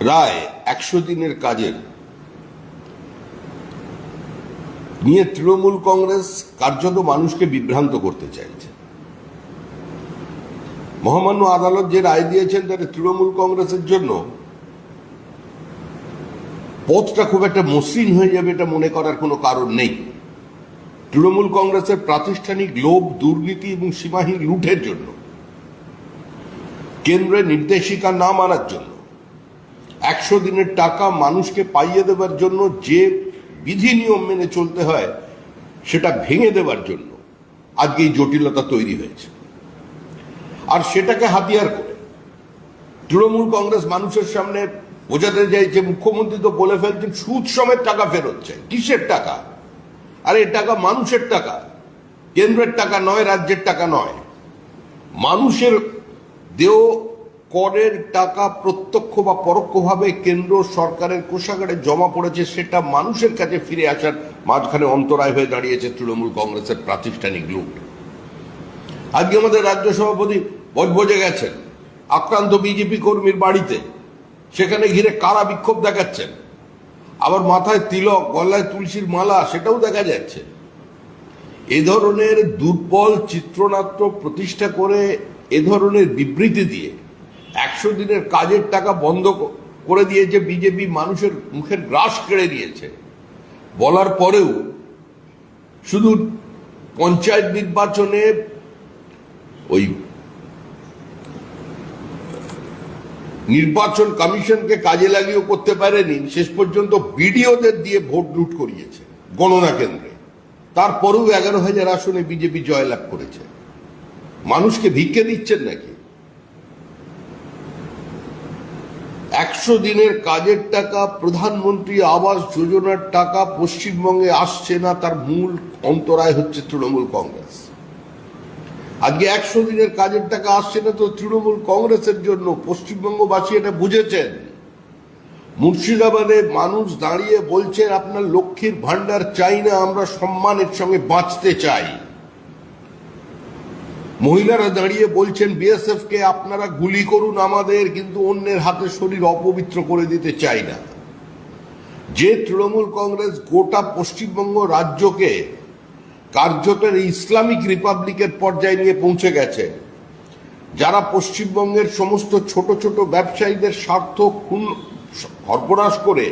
রায় একশো দিনের কাজের। নিয়ে তৃণমূল কংগ্রেস কার্যত মানুষকে বিভ্রান্ত করতে চাইছে। মহামান্য আদালত যে রায় দিয়েছেন তাতে তৃণমূল কংগ্রেসের জন্য পথটা খুব একটা মসৃণ হয়ে যাবে এটা মনে করার কোনো কারণ নেই। তৃণমূল কংগ্রেসের প্রাতিষ্ঠানিক লোভ, দুর্নীতি এবং সীমাহীন লুঠের জন্য, কেন্দ্রের নির্দেশিকা না মানার জন্য একশো দিনের টাকা মানুষকে পাইয়ে দেওয়ার জন্য যে বিধি নিয়ম মেনে চলতে হয়, সেটা ভেঙে দেওয়ার জন্য আজকে এই জটিলতা তৈরি হয়েছে। আর সেটাকে হাতিয়ার করে তৃণমূল কংগ্রেস মানুষের সামনে বোঝাতে যে মুখ্যমন্ত্রী তো বলে ফেলছেন, সুদ সমেত টাকা ফেরত চাই। কিসের টাকা? আরে টাকা মানুষের টাকা। কেন্দ্রের টাকা নয়, রাজ্যের টাকা নয়। মানুষের দেও করের টাকা প্রত্যক্ষ বা পরোক্ষভাবে কেন্দ্র সরকারের কোষাগারে জমা পড়েছে, সেটা মানুষের কাছে ফিরে আসার মাঝখানে অন্তরায় হয়ে দাঁড়িয়েছে তৃণমূল কংগ্রেসের প্রাতিষ্ঠানিক লুট। আজকে আমাদের রাজ্য সভাপতি বজবজে গেছেন, আক্রান্ত বিজেপি কর্মীর বাড়িতে, সেখানে ঘিরে কারা বিক্ষোভ দেখাচ্ছেন? আবার মাথায় তিলক, গলায় তুলসীর মালা, সেটাও দেখা যাচ্ছে। এ ধরনের দুর্বল চিত্রনাট্য প্রতিষ্ঠা করে এ ধরনের বিবৃতি দিয়ে একশো দিনের কাজের টাকা বন্ধ করে দিয়েছে বিজেপি, মানুষের মুখের গ্রাস কেড়ে নিয়েছে। বলার পরেও শুধু পঞ্চায়েত নির্বাচনে ওই নির্বাচন কমিশনকে কাজে লাগিয়েও করতে পারেনি, শেষ পর্যন্ত বিডিওদের দিয়ে ভোট লুট করিয়েছে গণনা কেন্দ্রে। তারপরেও এগারো হাজার আসনে বিজেপি জয়লাভ করেছে। মানুষকে ভিক্ষে দিচ্ছেন নাকি? একশো দিনের কাজের টাকা, প্রধানমন্ত্রী আবাস যোজনার টাকা পশ্চিমবঙ্গে আসছে না, তার মূল অন্তরায় হচ্ছে তৃণমূল কংগ্রেস। আজকে একশো দিনের কাজের টাকা আসছে না, তো তৃণমূল কংগ্রেসের জন্য পশ্চিমবঙ্গবাসী এটা বুঝেছেন। মুর্শিদাবাদে মানুষ দাঁড়িয়ে বলছেন, আপনার লক্ষ্মীর ভান্ডার চাই না, আমরা সম্মানের সঙ্গে বাঁচতে চাই। মহিলারা দাঁড়িয়ে বলছেন বিএসএফ কে আপনারা গুলি করুন আমাদের, কিন্তু অন্যের হাতে শরীর অপবিত্র করে দিতে চাই না। যে তৃণমূল কংগ্রেস গোটা পশ্চিমবঙ্গ রাজ্যকে কার্যতের ইসলামিক রিপাবলিকের পর্যায়ে নিয়ে পৌঁছে গেছে, যারা পশ্চিমবঙ্গের সমস্ত ছোট ছোট ব্যবসায়ীদের স্বার্থ খুন, সর্বনাশ করে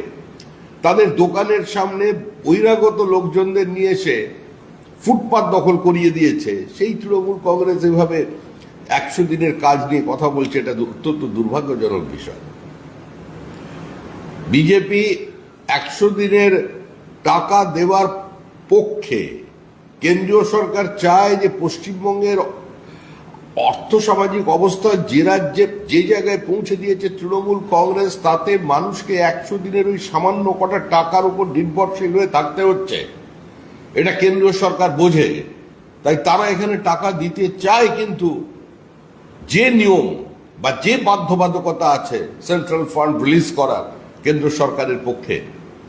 তাদের দোকানের সামনে বহিরাগত লোকজনদের নিয়ে এসে ফুটপাত দখল করিয়ে দিয়েছে। সেই তৃণমূল কংগ্রেস এভাবে একশো দিনের কাজ নিয়ে কথা বলছে, এটা অত্যন্ত দুর্ভাগ্যজনক বিষয়। বিজেপি একশো দিনের টাকা দেওয়ার পক্ষে কেন্দ্রীয় সরকার চায় যে পশ্চিমবঙ্গের অর্থ সামাজিক অবস্থা যে রাজ্যে, যে জায়গায় পৌঁছে দিয়েছে তৃণমূল কংগ্রেস, তাতে মানুষকে একশো দিনের ওই সামান্য কটা টাকার উপর নির্ভরশীল হয়ে থাকতে হচ্ছে। এটা কেন্দ্রীয় সরকার বোঝে। তাই তারা এখানে টাকা দিতে চায় কিন্তু যে নিয়ম বা যে বাধ্যবাধকতা আছে সেন্ট্রাল ফান্ড রিলিজ করার কেন্দ্র সরকারের পক্ষে,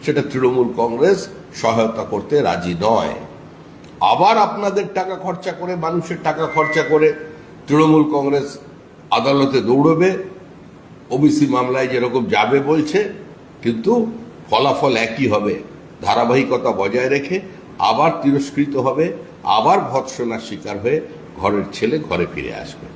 সেটা তৃণমূল কংগ্রেস সহায়তা করতে রাজি নয়। আবার আপনাদের টাকা খরচা করে, মানুষের টাকা খরচা করে তৃণমূল কংগ্রেস আদালতে দৌড়বে। ওবিসি মামলায় যেরকম যাবে বলছে, কিন্তু ফলাফল একই হবে। ধারাবাহিকতা বজায় রেখে আবার তিরস্কৃত হবে আবার ভৎসনার শিকার হয়ে ঘরের ছেলে ঘরে ফিরে আসবে।